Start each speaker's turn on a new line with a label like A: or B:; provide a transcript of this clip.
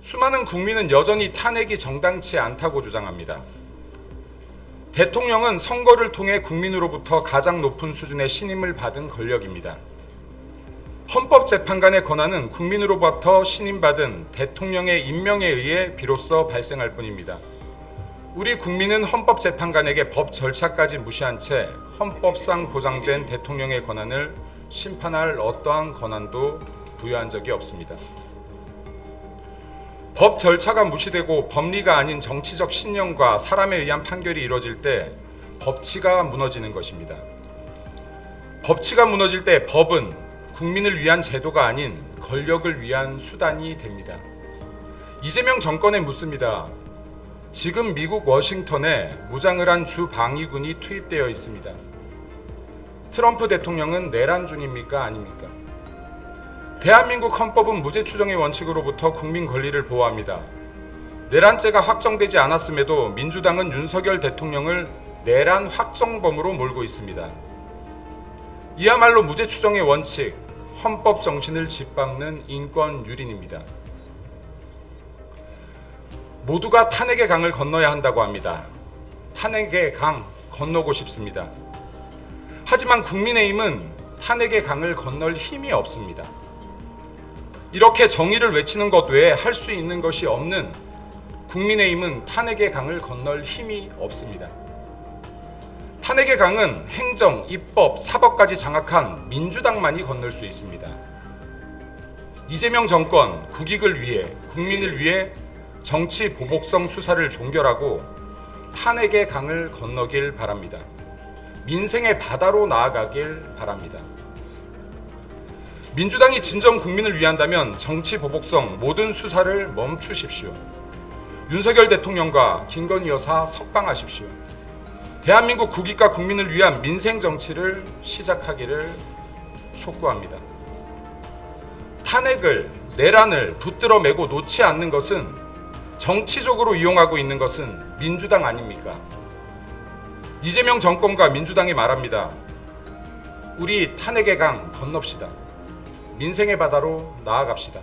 A: 수많은 국민은 여전히 탄핵이 정당치 않다고 주장합니다. 대통령은 선거를 통해 국민으로부터 가장 높은 수준의 신임을 받은 권력입니다. 헌법재판관의 권한은 국민으로부터 신임받은 대통령의 임명에 의해 비로소 발생할 뿐입니다. 우리 국민은 헌법재판관에게 법 절차까지 무시한 채 헌법상 보장된 대통령의 권한을 심판할 어떠한 권한도 부여한 적이 없습니다. 법 절차가 무시되고 법리가 아닌 정치적 신념과 사람에 의한 판결이 이루어질 때 법치가 무너지는 것입니다. 법치가 무너질 때 법은 국민을 위한 제도가 아닌 권력을 위한 수단이 됩니다. 이재명 정권에 묻습니다. 지금 미국 워싱턴에 무장을 한 주 방위군이 투입되어 있습니다. 트럼프 대통령은 내란 중입니까 아닙니까? 대한민국 헌법은 무죄 추정의 원칙으로부터 국민 권리를 보호합니다. 내란죄가 확정되지 않았음에도 민주당은 윤석열 대통령을 내란 확정범으로 몰고 있습니다. 이야말로 무죄 추정의 원칙, 헌법 정신을 짓밟는 인권 유린입니다. 모두가 탄핵의 강을 건너야 한다고 합니다. 탄핵의 강 건너고 싶습니다. 하지만 국민의힘은 탄핵의 강을 건널 힘이 없습니다. 이렇게 정의를 외치는 것 외에 할 수 있는 것이 없는 국민의힘은 탄핵의 강을 건널 힘이 없습니다. 탄핵의 강은 행정, 입법, 사법까지 장악한 민주당만이 건널 수 있습니다. 이재명 정권 국익을 위해 국민을 위해 정치 보복성 수사를 종결하고 탄핵의 강을 건너길 바랍니다. 민생의 바다로 나아가길 바랍니다. 민주당이 진정 국민을 위한다면 정치 보복성 모든 수사를 멈추십시오. 윤석열 대통령과 김건희 여사 석방하십시오. 대한민국 국익과 국민을 위한 민생 정치를 시작하기를 촉구합니다. 탄핵을 내란을 붙들어 매고 놓지 않는 것은 정치적으로 이용하고 있는 것은 민주당 아닙니까? 이재명 정권과 민주당이 말합니다. 우리 탄핵의 강 건넙시다. 민생의 바다로 나아갑시다.